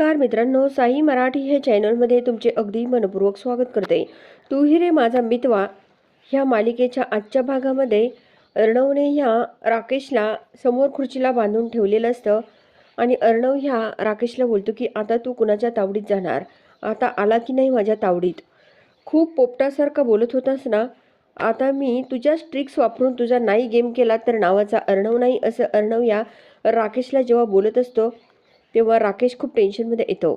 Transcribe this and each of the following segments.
नमस्कार मित्रांनो साई मराठी हे चॅनलमध्ये तुमचे अगदी मनपूर्वक स्वागत करते. तू ही रे माझा मितवा ह्या मालिकेच्या आजच्या भागामध्ये अर्णवने ह्या राकेशला समोर खुर्चीला बांधून ठेवलेलं असतं आणि अर्णव ह्या राकेशला बोलतो की आता तू कुणाच्या तावडीत जाणार? आता आला की नाही माझ्या तावडीत? खूप पोपटासारखा बोलत होतास ना? आता मी तुझ्याच ट्रिक्स वापरून तुझा नाही गेम केला तर नावाचा अर्णव नाही असं अर्णव या राकेशला जेव्हा बोलत असतो तेव्हा राकेश खूप टेन्शनमध्ये येतो.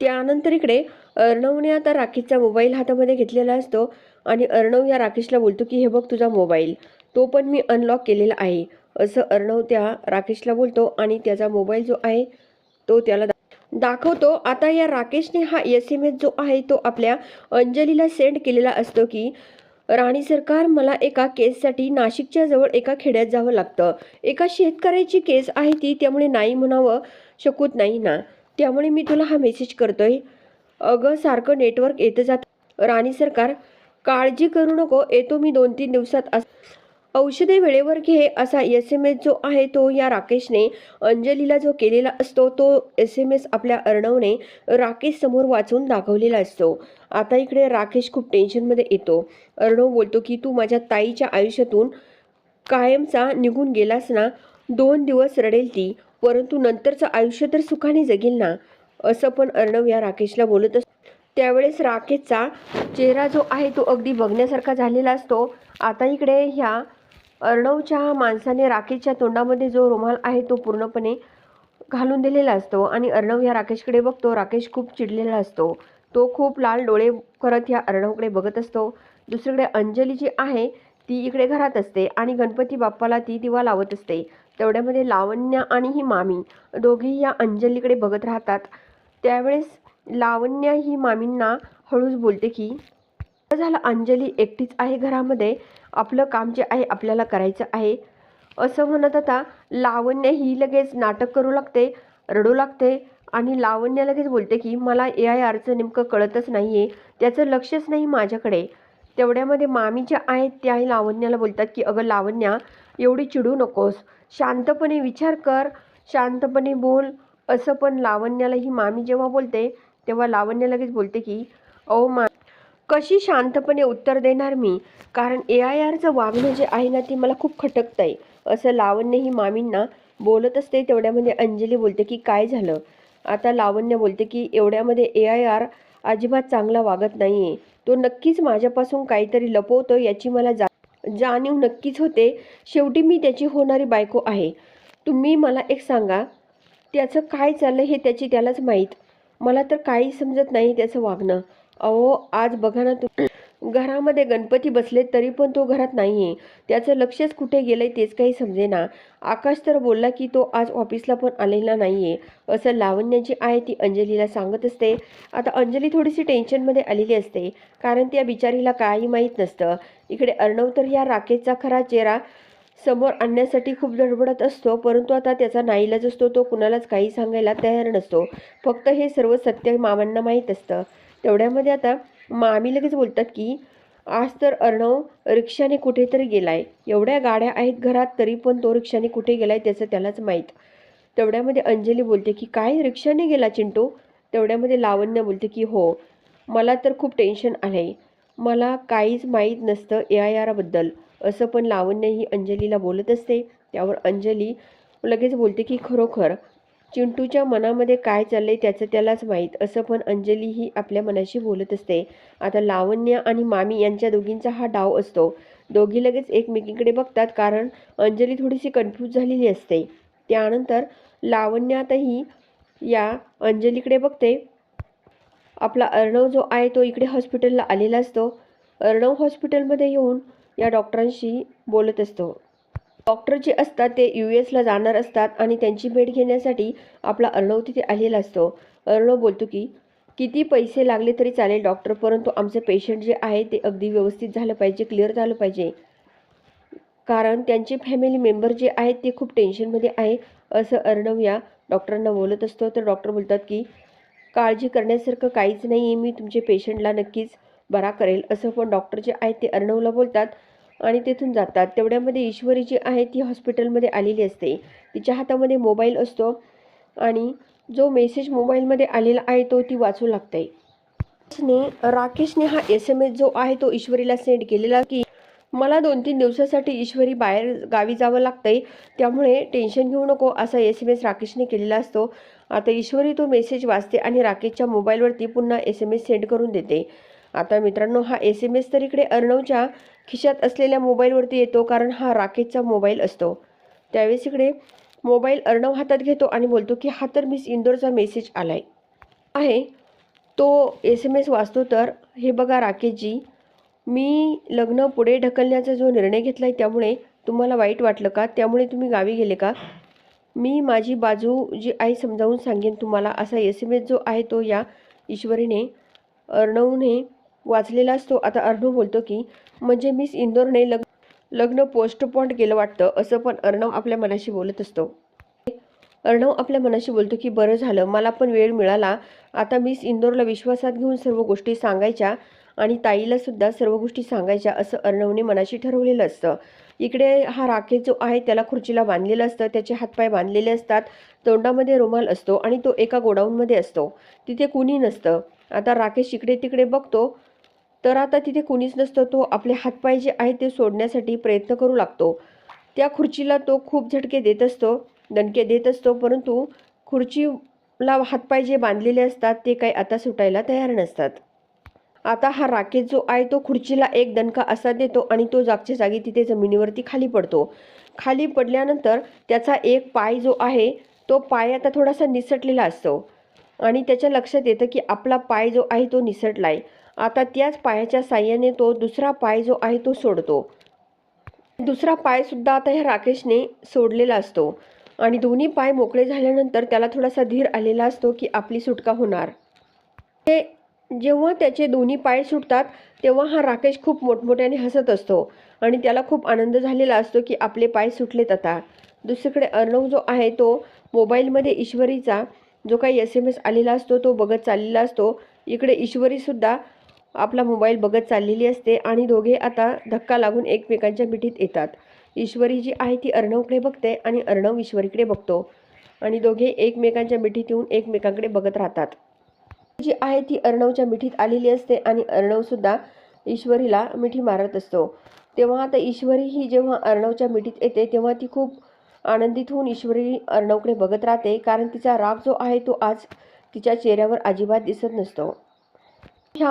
त्यानंतर इकडे अर्णवने आता राकेशचा मोबाईल हातामध्ये घेतलेला असतो आणि अर्णव या राकेशला बोलतो की हे बघ तुझा मोबाईल तो पण मी अनलॉक केलेला आहे. असं अर्णव त्या राकेशला बोलतो आणि त्याचा मोबाईल जो आहे तो त्याला दा- दाखवतो. आता या राकेशने हा एस एम एस जो आहे तो आपल्या अंजलीला सेंड केलेला असतो की राणी सरकार मला एका केससाठी नाशिकच्या जवळ एका खेड्यात जावं लागतं. एका शेतकऱ्याची केस आहे ती त्यामुळे नाही म्हणावं शकत नाही ना. त्यामुळे मी तुला हा मेसेज करतोय. अगं सारखं नेटवर्क येतं जात. राणी सरकार काळजी करू नको येतो मी दोन तीन दिवसात अस औषधे वेळेवर घे असा एस एम एस जो आहे तो या राकेशने अंजलीला जो केलेला असतो तो एस एम एस आपल्या अर्णवने राकेश समोर वाचून दाखवलेला असतो. आता इकडे राकेश खूप टेन्शनमध्ये येतो. अर्णव बोलतो की तू माझ्या ताईच्या आयुष्यातून कायमचा निघून गेलास ना? दोन दिवस रडेल ती परंतु नंतरचं आयुष्य तर सुखाने जगेल ना? असं पण अर्णव या राकेशला बोलत असतो. त्यावेळेस राकेशचा चेहरा जो आहे तो अगदी बघण्यासारखा झालेला असतो. आता इकडे ह्या अर्णवच्या माणसाने राकेशच्या तोंडामध्ये जो रुमाल आहे तो पूर्णपणे घालून दिलेला असतो आणि अर्णव ह्या राकेशकडे बघतो. राकेश खूप चिडलेला असतो. तो खूप लाल डोळे करत ह्या अर्णवकडे बघत असतो. दुसरीकडे अंजली जी आहे ती इकडे घरात असते आणि गणपती बाप्पाला ती दिवा लावत असते. तेवढ्यामध्ये लावण्य आणि ही मामी दोघी या अंजलीकडे बघत राहतात. त्यावेळेस लावण्य ही मामींना हळूच बोलते की झालं अंजली एकटीच आहे घरामध्ये? आपलं काम जे आहे आपल्याला करायचं आहे. असं म्हणत आता लावण्य ही लगेच नाटक करू लागते रडू लागते आणि लावण्य लगेच बोलते की मला ए आय आरचं नेमकं कळतच नाही आहे त्याचं लक्षच नाही माझ्याकडे. तेवढ्यामध्ये मामी ज्या आहेत त्या लावण्याला बोलतात की अगं लावण्या एवढी चिडू नकोस. शांतपणे विचार कर शांतपणे बोल. असं पण लावण्याला ही मामी जेव्हा बोलते तेव्हा लावण्या लगेच बोलते की अहो मा कशी शांतपणे उत्तर देणार मी? कारण ए आय आरचं वागणं जे आहे ना ते मला खूप खटकतं आहे असं लावण्य ही मामींना बोलत असते तेवढ्यामध्ये अंजली बोलते की काय झालं? आता लावण्य बोलते की एवढ्यामध्ये ए आय आर अजिबात चांगला वागत नाही आहे तो नक्कीच माझ्यापासून काहीतरी लपवतो याची मला जा जाणीव नक्कीच होते. शेवटी मी त्याची होणारी बायको आहे. तुम्ही मला एक सांगा त्याचं काय चाललं हे त्याची त्यालाच माहीत. मला तर काही समजत नाही त्याचं वागणं. अहो आज बघा ना तू घरामध्ये गणपती बसले तरी पण तो घरात नाही आहे त्याचं लक्षच कुठे गेलं आहे तेच काही समजेना. आकाश तर बोलला की तो आज ऑफिसला पण आलेला नाही आहे असं लावण्याची जी आहे ती अंजलीला सांगत असते. आता अंजली थोडीशी टेन्शनमध्ये आलेली असते. कारण त्या बिचारीला काही माहीत नसतं. इकडे अर्णव तर या राकेशचा खरा चेहरा समोर आणण्यासाठी खूप धडबडत असतो. परंतु आता त्याचा नाईलाज असतो तो कुणालाच काही सांगायला तयार नसतो. फक्त हे सर्व सत्य मामांना माहीत असतं. तेवढ्यामध्ये आता मामी लगेच बोलतात की आज तर अर्णव रिक्षाने कुठेतरी गेलाय. एवढ्या गाड्या आहेत घरात तरी पण तो रिक्षाने कुठे गेलाय त्याचं त्यालाच माहीत. तेवढ्यामध्ये अंजली बोलते की काय रिक्षाने गेला चिंटू? तेवढ्यामध्ये लावण्य बोलते की हो मला तर खूप टेन्शन आलंय. आहे मला काहीच माहीत नसतं ए आय आरबद्दल. असं पण लावण्य ही अंजलीला बोलत असते. त्यावर अंजली लगेच बोलते की खरोखर चिंटूच्या मनामध्ये काय चाललंय त्याचं त्यालाच माहीत. असं पण अंजली ही आपल्या मनाशी बोलत असते. आता लावण्य आणि मामी यांच्या दोघींचा हा डाव असतो. दोघी लगेच एकमेकींकडे बघतात कारण अंजली थोडीशी कन्फ्यूज झालेली असते. त्यानंतर लावण्यातही या अंजलीकडे बघते. आपला अर्णव जो आहे तो इकडे हॉस्पिटलला आलेला असतो. अर्णव हॉस्पिटलमध्ये येऊन या डॉक्टरांशी बोलत असतो. डॉक्टर जे असतात ते यू एसला जाणार असतात आणि त्यांची भेट घेण्यासाठी आपला अर्णव तिथे आलेला असतो. अर्णव बोलतो की किती पैसे लागले तरी चालेल डॉक्टर परंतु आमचं पेशंट जे आहे ते अगदी व्यवस्थित झालं पाहिजे क्लिअर झालं पाहिजे. कारण त्यांचे फॅमिली मेंबर जे आहेत ते खूप टेन्शनमध्ये आहे असं अर्णव या डॉक्टरांना बोलत असतो. तर डॉक्टर बोलतात की काळजी करण्यासारखं काहीच नाही आहे मी तुमच्या पेशंटला नक्कीच बरा करेल असं पण डॉक्टर जे आहेत ते अर्णवला बोलतात. आणि तेथून जातात. तेवढ्यामध्ये ईश्वरी जी आहे ती हॉस्पिटलमध्ये आलेली असते. तिच्या हातामध्ये मोबाईल असतो आणि जो मेसेज मोबाईलमध्ये आलेला आहे तो ती वाचू लागते. राकेशने राकेशने हा एस एम एस जो आहे तो ईश्वरीला सेंड केलेला की मला दोन तीन दिवसासाठी ईश्वरी बाहेर गावी जावं लागतंय. त्यामुळे टेन्शन घेऊ नको असा एस एम एस राकेशने केलेला असतो. आता ईश्वरी तो मेसेज वाचते आणि राकेशच्या मोबाईलवरती पुन्हा एस एम एस सेंड करून देते. आता मित्रांनो हा एस एम एस तर इकडे अर्णवच्या खिशात असलेल्या मोबाईलवरती येतो कारण हा राकेशचा मोबाईल असतो. त्यावेळेस इकडे मोबाईल अर्णव हातात घेतो आणि बोलतो की हा तर मिस इंदोरचा मेसेज आलाय. आहे. तो एस एम एस वाचतो तर हे बघा राकेशजी मी लग्न पुढे ढकलण्याचा जो निर्णय घेतला आहे त्यामुळे तुम्हाला वाईट वाटलं का? त्यामुळे तुम्ही गावी गेले का? मी माझी बाजू जी आहे समजावून सांगेन तुम्हाला. असा एस एम एस जो आहे तो या ईश्वरीने अर्णवने वाचलेला असतो. आता अर्णव बोलतो की म्हणजे मिस इंदोरने लग्न लग्न पोस्टपॉन्ड केलं वाटतं असं पण अर्णव आपल्या मनाशी बोलत असतो. अर्णव आपल्या मनाशी बोलतो की बरं झालं मला पण वेळ मिळाला. आता मिस इंदोरला विश्वासात घेऊन सर्व गोष्टी सांगायच्या आणि ताईला सुद्धा सर्व गोष्टी सांगायच्या असं अर्णवने मनाशी ठरवलेलं असतं. इकडे हा राकेश जो आहे त्याला खुर्चीला बांधलेलं असतं त्याचे हातपाय बांधलेले असतात तोंडामध्ये रुमाल असतो आणि तो एका गोडाऊनमध्ये असतो. तिथे कुणी नसतं. आता राकेश इकडे तिकडे बघतो तर आता तिथे कुणीच नसतं तो आपले हातपाय जे आहे ते सोडण्यासाठी प्रयत्न करू लागतो. त्या खुर्चीला तो खूप झटके देत असतो दणके देत असतो परंतु खुर्चीला हातपाय जे बांधलेले असतात ते काही आता सुटायला तयार नसतात. आता हा राकेश जो आहे तो खुर्चीला एक दणका असा देतो आणि तो जागच्या जागी तिथे जमिनीवरती खाली पडतो. खाली पडल्यानंतर त्याचा एक पाय जो आहे तो पाय आता थोडासा निसटलेला असतो. आणि त्याच्या लक्षात येतं की आपला पाय जो आहे तो निसटला आहे आता त्याच पायाच्या साह्याने तो दुसरा पाय जो आहे तो सोडतो. दुसरा पायसुद्धा आता ह्या राकेशने सोडलेला असतो. आणि दोन्ही पाय मोकळे झाल्यानंतर त्याला थोडासा धीर आलेला असतो की आपली सुटका होणार. ते जेव्हा त्याचे दोन्ही पाय सुटतात तेव्हा हा राकेश खूप मोठमोठ्याने हसत असतो. आणि त्याला खूप आनंद झालेला असतो की आपले पाय सुटलेत आता. दुसरीकडे अर्णव जो आहे तो मोबाईलमध्ये ईश्वरीचा जो काही एस एम एस आलेला असतो तो बघत चाललेला असतो. इकडे ईश्वरीसुद्धा आपला मोबाईल बघत चाललेली असते आणि दोघे आता धक्का लागून एकमेकांच्या मिठीत येतात. ईश्वरी जी आहे ती अर्णवकडे बघते आणि अर्णव ईश्वरीकडे बघतो. आणि दोघे एकमेकांच्या मिठीत येऊन एकमेकांकडे बघत राहतात. जी आहे ती अर्णवच्या मिठीत आलेली असते आणि अर्णवसुद्धा ईश्वरीला मिठी मारत असतो. तेव्हा आता ईश्वरी ही जेव्हा अर्णवच्या मिठीत येते तेव्हा ती खूप आनंदित होऊन ईश्वरी अर्णवकडे बघत राहते कारण तिचा राग जो आहे तो आज तिच्या चेहऱ्यावर अजिबात दिसत नसतो. ह्या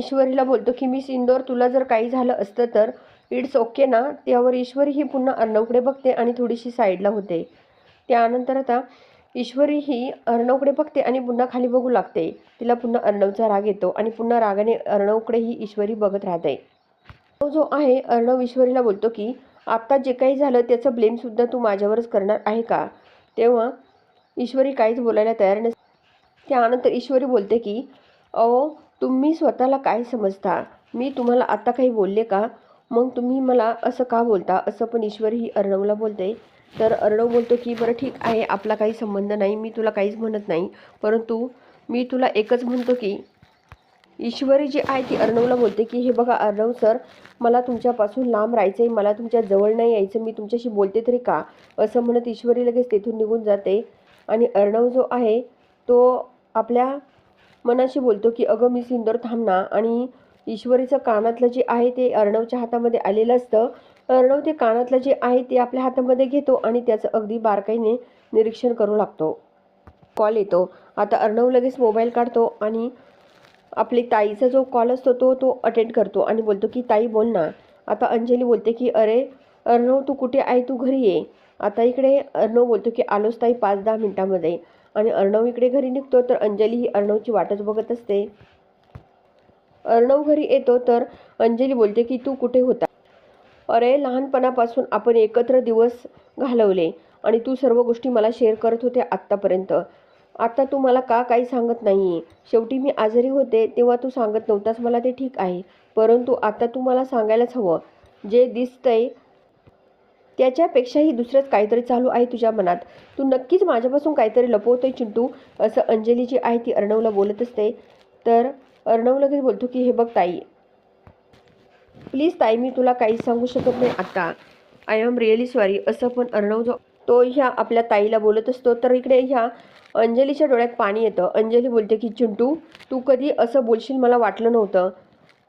ईश्वरीला बोलतो की मी सिंदोर तुला जर काही झालं असतं तर इट्स ओके ना? त्यावर ईश्वरी ही पुन्हा अर्णवकडे बघते आणि थोडीशी साईडला होते. त्यानंतर आता ईश्वरी ही अर्णवकडे बघते आणि पुन्हा खाली बघू लागते. तिला पुन्हा अर्णवचा राग येतो आणि पुन्हा रागाने अर्णवकडे ही ईश्वरी बघत राहते. तो जो आहे अर्णव ईश्वरीला बोलतो की आत्ता जे काही झालं त्याचं ब्लेमसुद्धा तू माझ्यावरच करणार आहे का? तेव्हा ईश्वरी काहीच बोलायला तयार नस त्यानंतर ईश्वरी बोलते की अहो तुम्ही स्वतःला काय समजता? मी तुम्हाला आत्ता काही बोलले का? मग तुम्ही मला असं का बोलता? असं पण ईश्वरी ही अर्णवला बोलते. तर अर्णव बोलतो की बरं ठीक आहे आपला काही संबंध नाही मी तुला काहीच म्हणत नाही. परंतु मी तुला एकच म्हणतो की ईश्वरी जी आहे ती अर्णवला बोलते की हे बघा अर्णव सर मला तुमच्यापासून लांब राहायचं आहे मला तुमच्या जवळ नाही यायचं मी तुमच्याशी बोलते तरी का? असं म्हणत ईश्वरी लगेच तेथून निघून जाते. आणि अर्णव जो आहे तो आपल्या मनाशी बोलतो की अगं मी सुंदर थांब ना. आणि ईश्वरीचं कानातलं जे आहे ते अर्णवच्या हातामध्ये आलेलं असतं. अर्णव ते कानातलं जे आहे ते आपल्या हातामध्ये घेतो आणि त्याचं अगदी बारकाईने निरीक्षण करू लागतो. कॉल येतो. आता अर्णव लगेच मोबाईल काढतो आणि आपली ताईचा जो कॉल असतो तो तो अटेंड करतो आणि बोलतो की ताई बोल ना. आता अंजली बोलते की अरे अर्णव तू कुठे आहे? तू घरी ये. आता इकडे अर्णव बोलतो की आलोच ताई पाच दहा मिनटामध्ये. आणि अर्णव इकडे घरी निघतो तर अंजली ही अर्णवची वाटच बघत असते. अर्णव घरी येतो तर अंजली बोलते की तू कुठे होता? अरे लहानपणापासून आपण एकत्र दिवस घालवले आणि तू सर्व गोष्टी मला शेअर करत होते आत्तापर्यंत. आता तू मला का काही सांगत नाही शेवटी मी आजारी होते तेव्हा तू सांगत नव्हतास मला ते ठीक आहे. परंतु आता तू मला सांगायलाच हवं. जे दिसतंय त्याच्यापेक्षाही दुसरंच काहीतरी चालू आहे तुझ्या मनात. तू नक्कीच माझ्यापासून काहीतरी लपवतोय चिंटू असं अंजली जी आहे ती अर्णवला बोलत असते. तर अर्णव लगेच बोलतो की हे बघ ताई प्लीज ताई मी तुला काही सांगू शकत नाही आता. आय एम रिअली सॉरी असं पण अर्णव जो तो ह्या आपल्या ताईला बोलत असतो. तर इकडे ह्या अंजलीच्या डोळ्यात पाणी येतं. अंजली बोलते की चिंटू तू कधी असं बोलशील मला वाटलं नव्हतं.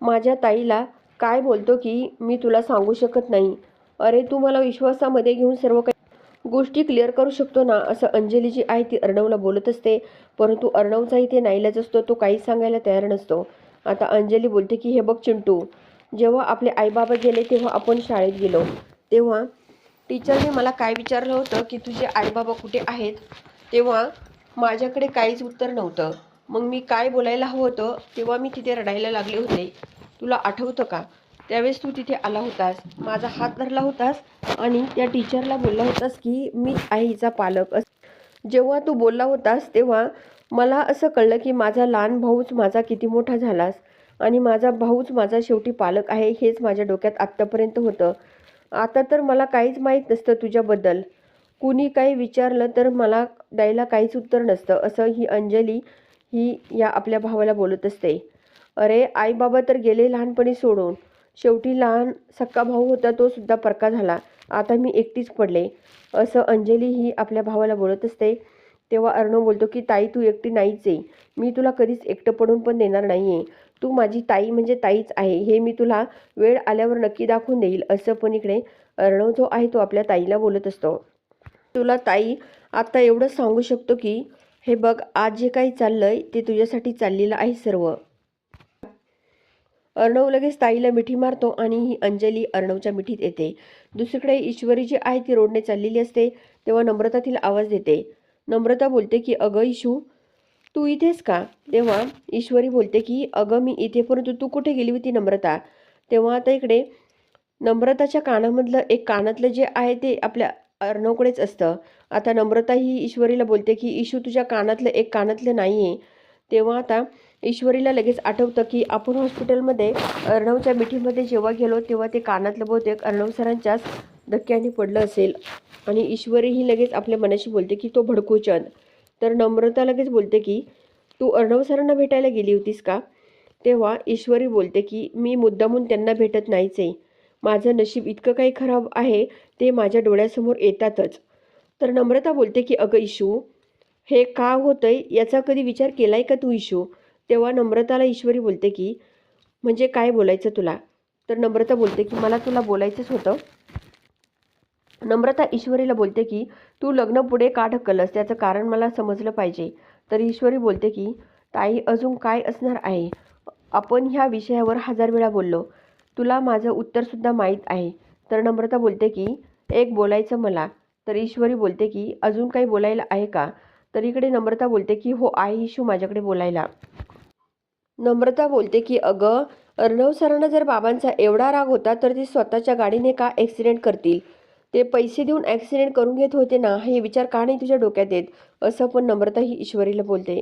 माझ्या ताईला काय बोलतो की मी तुला सांगू शकत नाही. अरे तू मला विश्वासामध्ये घेऊन सर्व काही गोष्टी क्लिअर करू शकतो ना? असं अंजली जी आहे ती अर्णवला बोलत असते. परंतु अर्णवचा इथे नाईलाच असतो तो काहीच सांगायला तयार नसतो. आता अंजली बोलते की हे बघ चिंटू जेव्हा आपले आईबाबा गेले तेव्हा आपण शाळेत गेलो. तेव्हा टीचरने मला काय विचारलं होतं की तुझे आईबाबा कुठे आहेत? तेव्हा माझ्याकडे काहीच उत्तर नव्हतं. मग मी काय बोलायला हवं होतं तेव्हा मी तिथे रडायला लागले होते. तुला आठवतं का? त्यावेळेस तू तिथे आला होतास माझा हात धरला होतास आणि त्या टीचरला बोलला होतास की मी आईचा पालक. अस जेव्हा तू बोलला होतास तेव्हा मला असं कळलं की माझा लहान भाऊच माझा किती मोठा झालास आणि माझा भाऊच माझा शेवटी पालक आहे हेच माझ्या डोक्यात आत्तापर्यंत होतं. आता तर मला काहीच माहीत नसतं तुझ्याबद्दल. कुणी काही विचारलं तर मला द्यायला काहीच उत्तर नसतं असं ही अंजली ही या आपल्या भावाला बोलत असते. अरे आई बाबा तर गेले लहानपणी सोडून. शेवटी लहान सक्का भाऊ होता तो सुद्धा परका झाला. आता मी एकटीच पडले. असं अंजली ही आपल्या भावाला बोलत असते. तेव्हा अर्णव बोलतो की ताई तू एकटी नाहीच आहे. मी तुला कधीच एकटं पडून पण देणार नाही आहे तू माझी ताई म्हणजे ताईच आहे. हे मी तुला वेळ आल्यावर नक्की दाखवून देईल. असं पण इकडे अर्णव जो आहे तो आपल्या ताईला बोलत असतो. तुला ताई आत्ता एवढंच सांगू शकतो की हे बघ आज जे काही चाललंय ते तुझ्यासाठी चाललेलं आहे सर्व. अर्णव लगेच ताईला मिठी मारतो आणि ही अंजली अर्णवच्या मिठीत येते. दुसरीकडे ईश्वरी जी आहे ती रोडने चाललेली असते तेव्हा नम्रता तिला आवाज देते. नम्रता बोलते की अगं ईशू तू इथेस का? तेव्हा ईश्वरी बोलते की अगं मी इथे परंतु तू कुठे गेली होती नम्रता? तेव्हा आता इकडे नम्रताच्या कानामधलं एक कानातलं जे आहे ते आपल्या अर्णवकडेच असतं. आता नम्रता ही ईश्वरीला बोलते की ईशू तुझ्या कानातलं एक कानातलं नाही आहे तेव्हा आता ईश्वरीला लगेच आठवतं की आपण हॉस्पिटलमध्ये अर्णवच्या मिठीमध्ये जेव्हा गेलो तेव्हा ते कानातलं बहुतेक अर्णव सरांच्याच धक्क्याने पडलं असेल. आणि ईश्वरी ही लगेच आपल्या मनाशी बोलते की तो भडकूचंद तर नम्रता लगेच बोलते की तू अर्णव सरांना भेटायला गेली होतीस का? तेव्हा ईश्वरी बोलते की मी मुद्दामून त्यांना भेटत नाहीच आहे. माझं नशीब इतकं काही खराब आहे ते माझ्या डोळ्यासमोर येतातच. तर नम्रता बोलते की अगं इशू हे का होतंय? याचा कधी विचार केलाय का तू इशू तेव्हा नम्रताला ईश्वरी बोलते की म्हणजे काय बोलायचं तुला? तर नम्रता बोलते की मला तुला बोलायचंच होतं. नम्रता ईश्वरीला बोलते की तू लग्न पुढे का ढकलस त्याचं कारण मला समजलं पाहिजे. तर ईश्वरी बोलते की ताई अजून काय असणार आहे? आपण ह्या विषयावर हजार वेळा बोललो. तुला माझं उत्तरसुद्धा माहीत आहे. तर नम्रता बोलते की एक बोलायचं मला. तर ईश्वरी बोलते की अजून काही बोलायला आहे का? तर इकडे नम्रता बोलते की हो आहे इशू माझ्याकडे बोलायला. नम्रता बोलते की अगं अर्णव सरांना जर बाबांचा एवढा राग होता तर ते स्वतःच्या गाडीने का ॲक्सिडेंट करतील? ते पैसे देऊन ॲक्सिडेंट करून घेत होते ना? हे विचार का नाही तुझ्या डोक्यात येत? असं पण नम्रता ही ईश्वरीला बोलते.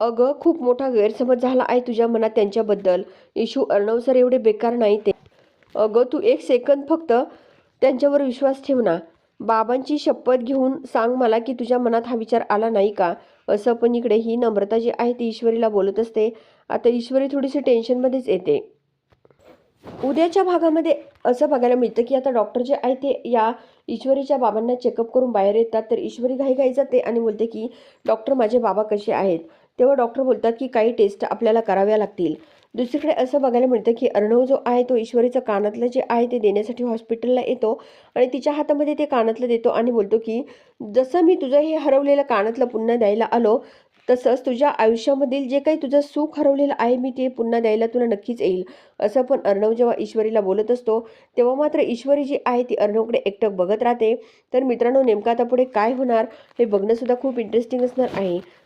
अगं खूप मोठा गैरसमज झाला आहे तुझ्या मनात त्यांच्याबद्दल. इशू अर्णव सर एवढे बेकार नाही ते. अगं तू एक सेकंद फक्त त्यांच्यावर विश्वास ठेव ना. बाबांची शपथ घेऊन सांग मला की तुझ्या मनात हा विचार आला नाही का? असं पण इकडे ही नम्रता जी आहे ती ईश्वरीला बोलत असते. आता ईश्वरी थोडीशी टेन्शनमध्येच येते. उद्याच्या भागामध्ये असं बघायला मिळतं की आता डॉक्टर जे आहे ते या ईश्वरीच्या बाबांना चेकअप करून बाहेर येतात. तर ईश्वरी घाई जाते आणि बोलते की डॉक्टर माझे बाबा कसे आहेत? तेव्हा डॉक्टर बोलतात की काही टेस्ट आपल्याला कराव्या लागतील. दुसरीकडे असं बघायला मिळतं की अर्णव जो आहे तो ईश्वरीचं कानातलं जे आहे ते देण्यासाठी हॉस्पिटलला येतो आणि तिच्या हातामध्ये ते कानातलं देतो आणि बोलतो की जसं मी तुझं हे हरवलेलं कानातलं पुन्हा द्यायला आलो तसंच तुझ्या आयुष्यामधील जे काही तुझं सुख हरवलेलं आहे मी ते पुन्हा द्यायला तुला नक्कीच येईल. असं पण अर्णव जेव्हा ईश्वरीला बोलत असतो तेव्हा मात्र ईश्वरी जी आहे ती अर्णवकडे एकटक बघत राहते. तर मित्रांनो नेमकं आता पुढे काय होणार हे बघणंसुद्धा खूप इंटरेस्टिंग असणार आहे.